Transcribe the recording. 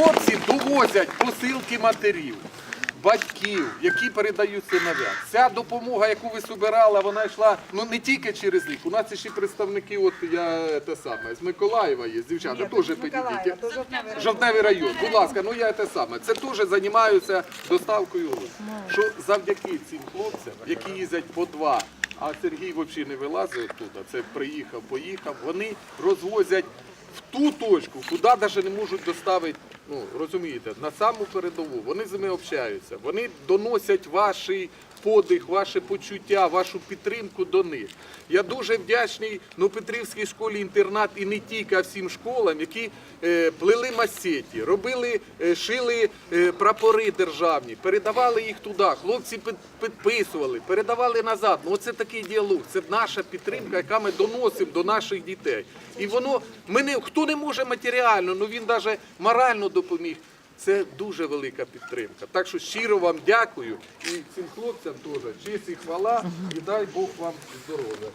Хлопці довозять посилки матерів, батьків, які передають синов'я. Ця допомога, яку ви збирали, вона йшла ну не тільки через них. У нас ще представники, от я те саме, з Миколаєва є, з дівчата, теж підійдіть. Жовтневий район, будь ласка, ну я те саме. Це теж займаються доставкою. Що завдяки цим хлопцям, які їздять по два, а Сергій взагалі не вилазить оттуда, це приїхав, поїхав, вони розвозять в ту точку, куди навіть не можуть доставити, ну розумієте, на саму передову. Вони з ними общаються, вони доносять ваші подих, ваше почуття, вашу підтримку до них. Я дуже вдячний ну, Петрівській школі інтернат і не тільки, а всім школам, які е, плели масеті, робили, е, шили е, прапори державні, передавали їх туди. Хлопці під- підписували, передавали назад. Ну, оце такий діалог. Це наша підтримка, яка ми доносимо до наших дітей. І воно ми не хто не може матеріально, ну він навіть морально допоміг. Це дуже велика підтримка. Так що щиро вам дякую і цим хлопцям теж честь і хвала, і дай Бог вам здоров'я.